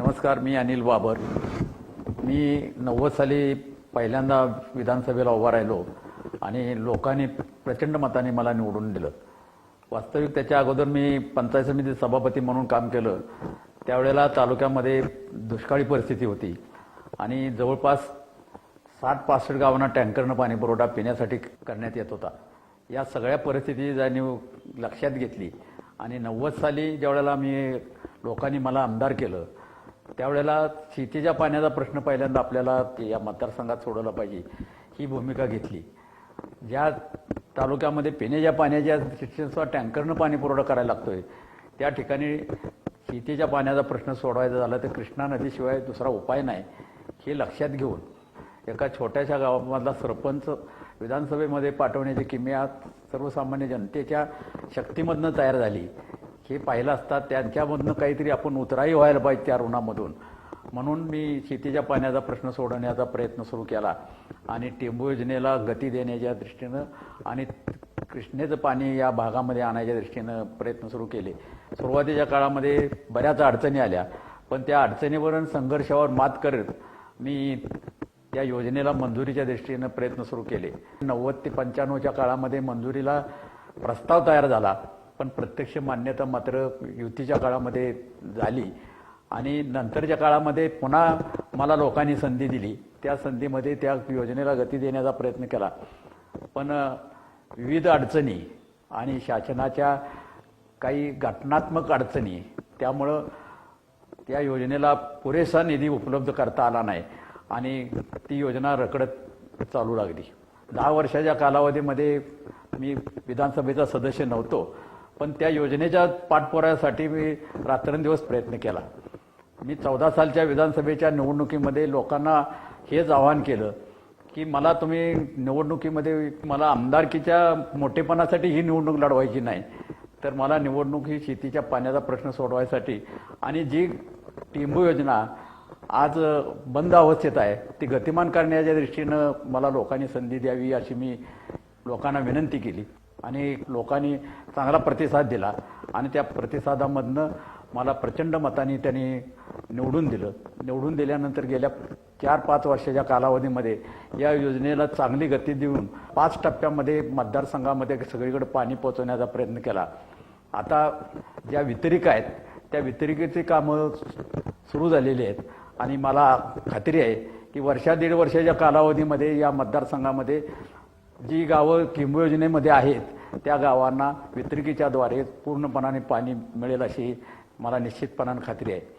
नमस्कार मी अनिल बाबर. मी नव्वद साली पहिल्यांदा विधानसभेला उभा राहिलो आणि लोकांनी प्रचंड मताने मला निवडून दिलं. वास्तविक त्याच्या अगोदर मी पंचायत समिती सभापती म्हणून काम केलं. त्यावेळेला तालुक्यामध्ये दुष्काळी परिस्थिती होती आणि जवळपास साठ पासष्ट गावांना टँकरनं पाणी पुरवठा पिण्यासाठी करण्यात येत होता. या सगळ्या परिस्थिती ज्यांनी लक्षात घेतली आणि नव्वद साली ज्यावेळेला मी लोकांनी मला आमदार केलं त्यावेळेला शेतीच्या पाण्याचा प्रश्न पहिल्यांदा आपल्याला या मतदारसंघात सोडवला पाहिजे ही भूमिका घेतली. ज्या तालुक्यामध्ये पिण्याच्या पाण्याच्या शिक्षणसह टँकरनं पाणी पुरवठा करायला लागतोय त्या ठिकाणी शेतीच्या पाण्याचा प्रश्न सोडवायचा झाला तर कृष्णा नदीशिवाय दुसरा उपाय नाही हे लक्षात घेऊन एका छोट्याशा गावामधला सरपंच विधानसभेमध्ये पाठवण्याची किमया सर्वसामान्य जनतेच्या शक्तीमधनं तयार झाली. हे पाहिलं असतात त्यांच्यामधनं काहीतरी आपण उतराई व्हायला पाहिजे त्या ऋणामधून. म्हणून मी शेतीच्या पाण्याचा प्रश्न सोडवण्याचा प्रयत्न सुरू केला आणि टेंबू योजनेला गती देण्याच्या दृष्टीनं आणि कृष्णेचं पाणी या भागामध्ये आणायच्या दृष्टीनं प्रयत्न सुरू केले. सुरुवातीच्या काळामध्ये बऱ्याच अडचणी आल्या पण त्या अडचणीवरून संघर्षावर मात करत मी त्या योजनेला मंजुरीच्या दृष्टीनं प्रयत्न सुरू केले. नव्वद ते पंच्याण्णवच्या काळामध्ये मंजुरीला प्रस्ताव तयार झाला. पण प्रत्यक्ष मान्यता मात्र युतीच्या काळामध्ये झाली. आणि नंतरच्या काळामध्ये पुन्हा मला लोकांनी संधी दिली. त्या संधीमध्ये त्या योजनेला गती देण्याचा प्रयत्न केला. पण विविध अडचणी आणि शासनाच्या काही घटनात्मक अडचणी त्यामुळं त्या योजनेला पुरेसा निधी उपलब्ध करता आला नाही आणि ती योजना रखडत चालू लागली. दहा वर्षाच्या कालावधीमध्ये मी विधानसभेचा सदस्य नव्हतो. पण त्या योजनेच्या पाठपुराव्यासाठी मी रात्रंदिवस प्रयत्न केला. मी चौदा सालच्या विधानसभेच्या निवडणुकीमध्ये लोकांना हेच आवाहन केलं की मला तुम्ही निवडणुकीमध्ये मला आमदारकीच्या मोठेपणासाठी ही निवडणूक लढवायची नाही तर मला निवडणूक ही शेतीच्या पाण्याचा प्रश्न सोडवायसाठी आणि जी टिंबू योजना आज बंद अवस्थेत आहे ती गतिमान करण्याच्या दृष्टीनं मला लोकांनी संधी द्यावी अशी मी लोकांना विनंती केली. आणि लोकांनी चांगला प्रतिसाद दिला. आणि त्या प्रतिसादामधनं मला प्रचंड मताने त्यांनी निवडून दिलं. निवडून दिल्यानंतर गेल्या चार पाच वर्षाच्या कालावधीमध्ये या योजनेला चांगली गती देऊन पाच टप्प्यामध्ये मतदारसंघामध्ये सगळीकडे पाणी पोहोचवण्याचा प्रयत्न केला. आता ज्या वितरिका आहेत त्या वितरिकेची कामं सुरू झालेली आहेत. आणि मला खात्री आहे की वर्षा दीड वर्षाच्या कालावधीमध्ये या मतदारसंघामध्ये जी गावं किंबू योजनेमध्ये आहेत त्या गावांना वितरिकेच्याद्वारे पूर्णपणाने पाणी मिळेल अशी मला निश्चितपणाने खात्री आहे.